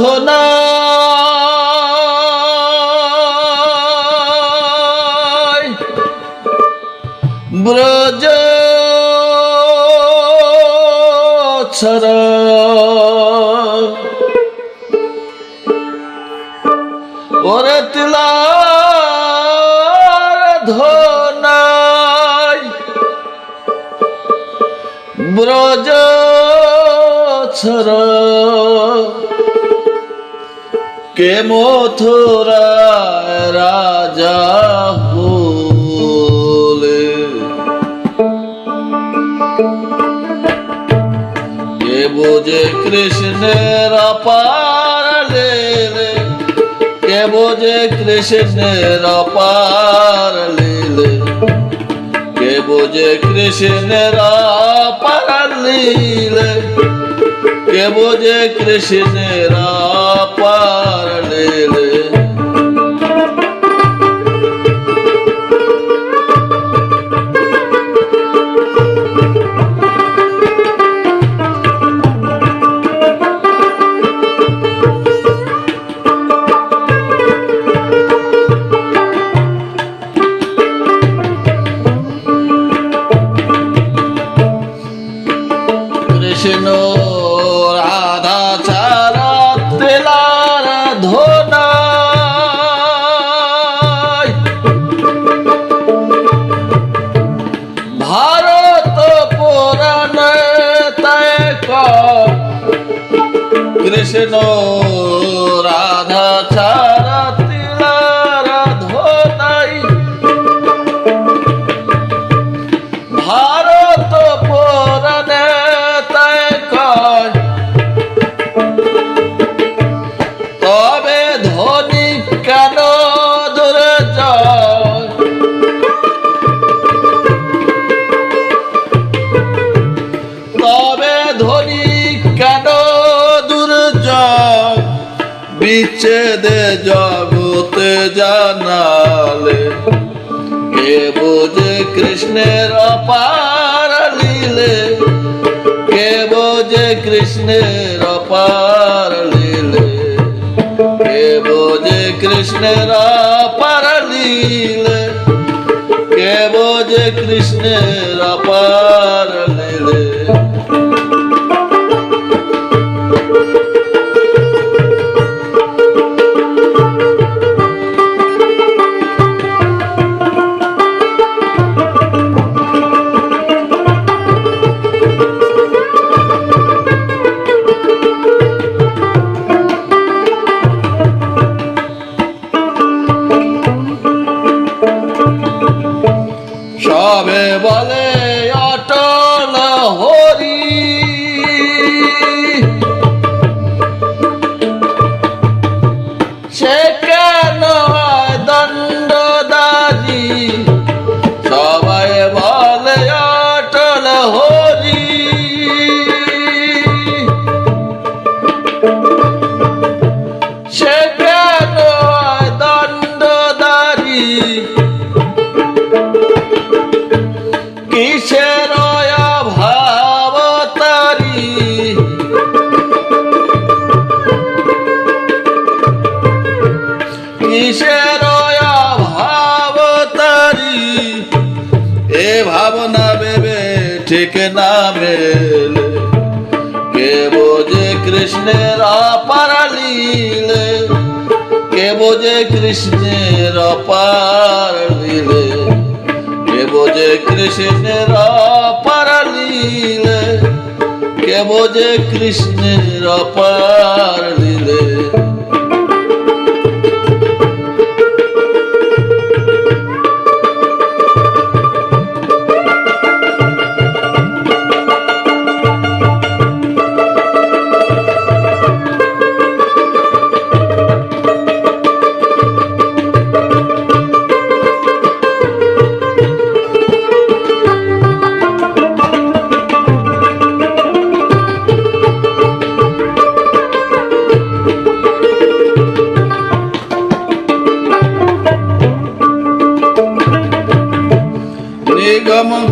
ওরে তিলার ধনা ব্রজ ছড়া। ওরে তিলার ধনাই। ব্রজ ছড়া। কে মথুরায় রাজা হলে কে বোঝে কৃষ্ণের অপার লীলে। কে বোঝে কৃষ্ণের অপার লীলে। কে বোঝে কৃষ্ণের অপার লীলে। কে বোঝে কৃষ্ণের লীলে কৃষ্ণ রাধা বিচ্ছেদে জগতে জানালে। কে বোঝে কৃষ্ণের অপার লীলে। কে বোঝে কৃষ্ণের অপার লীলে। কে বোঝে কৃষ্ণের অপার লীলে। কে বোঝে কৃষ্ণের অপার লীলে। সবে বলে অটল হরি। ঠিক না মেলে কে বোঝে কৃষ্ণের অপার লীলে কে বোঝে কৃষ্ণের অপার লীলে কে বোঝে কৃষ্ণের অপার লীলে কে বোঝে কৃষ্ণের অপার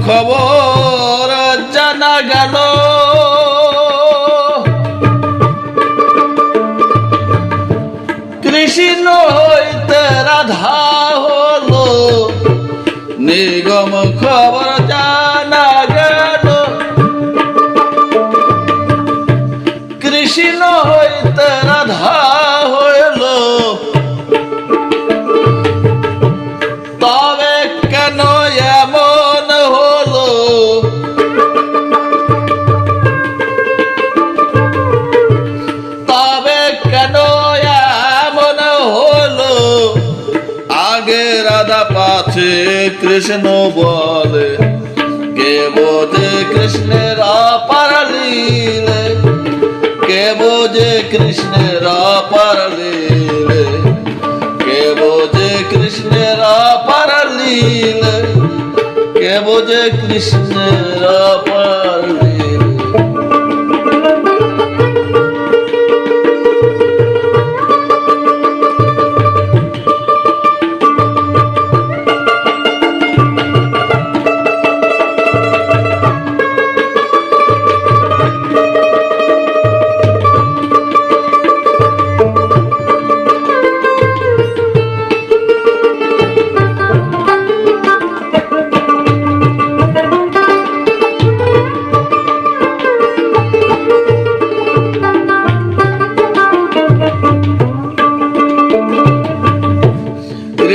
খবর জানা গেল। কৃষি হইতে রাধা হলো। নিগম খবর জানা গেল। কৃষি হইতে রাধা হইল তবে কেন কৃষ্ণ বলে, কে বোঝে কৃষ্ণের আপার লীলে কে বোঝে কৃষ্ণের আপার লীলে কে বোঝে কৃষ্ণের আপার লীলে কে বোঝে কৃষ্ণের অপার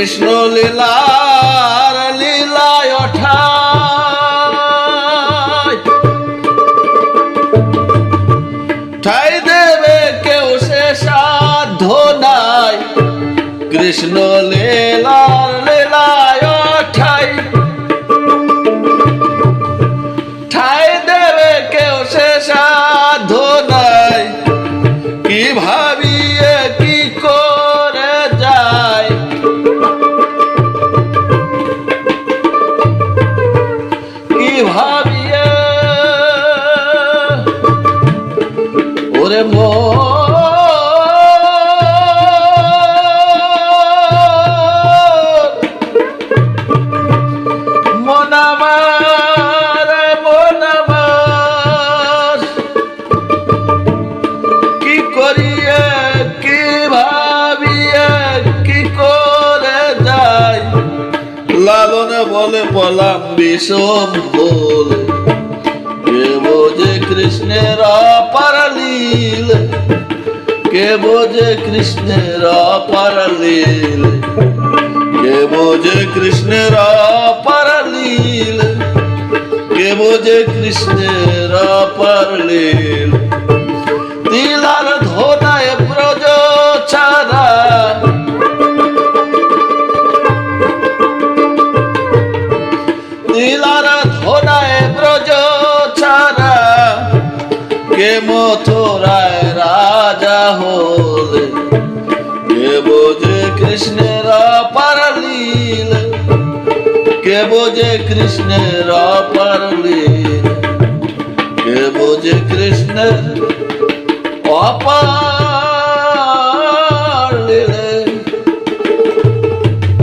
কৃষ্ণ লীলার লীলায় ওঠা ঠাই দেবে কেউ সে সাধ্য নাই। কৃষ্ণ লীলার লালন বলে পলাম বিষম বলে কে বোঝে কৃষ্ণের অপার লীল কে বোঝে কৃষ্ণের অপার লীল কে বোঝে কৃষ্ণের অপার লীল কে বোঝে কৃষ্ণের অপার কে মথুরায় রাজা হলে? কে বোঝে কৃষ্ণের অপার লীল কে বোঝে কৃষ্ণের অপার লীল কে বোঝে কৃষ্ণের অপার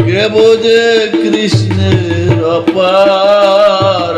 কে বোঝে কৃষ্ণের অপার